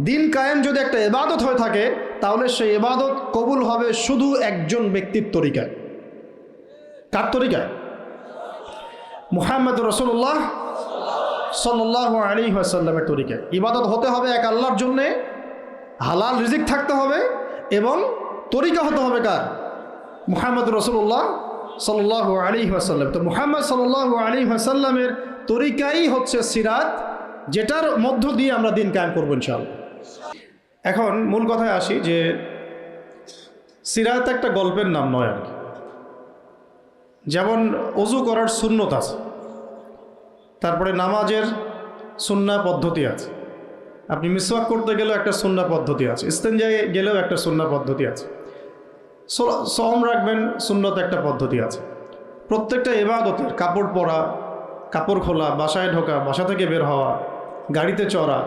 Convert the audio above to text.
দিন কায়েম যদি একটা এবাদত হয়ে থাকে, তাহলে সেই এবাদত কবুল হবে শুধু একজন ব্যক্তির তরিকায়। কার তরিকায়? মুহাম্মদ রসুল্লাহ সাল্লাহ আলী আসাল্লামের তরিকায়। ইবাদত হতে হবে এক আল্লাহর জন্যে, হালাল রিজিক থাকতে হবে এবং তরিকা হতে হবে কার? মুহাম্মদ রসুল্লাহ সাল্লাহ আলী আসাল্লাম তো মুহাম্মদ সাল্লাহ আলী আসাল্লামের তরিকাই হচ্ছে সিরাত, যেটার মধ্য দিয়ে আমরা দিন কায়েম করব ইনশাআল্লাহ। এখন মূল কথায় আসি যে সিরাত একটা গল্পের নাম নয় আর কি। যেমন অজু করার শূন্যত আছে, তারপরে নামাজের সুন্না পদ্ধতি আছে। আপনি মিসওয়াক করতে গেলেও একটা সুন্না পদ্ধতি আছে ইস্তেঞ্জায় গেলেও একটা সুন্না পদ্ধতি আছে। সম রাখবেন, সুন্নত একটা পদ্ধতি আছে। প্রত্যেকটা এবাদতের কাপড় পরা, কাপড় খোলা, বাসায় ঢোকা, বাসা থেকে বের হওয়া, গাড়িতে চড়া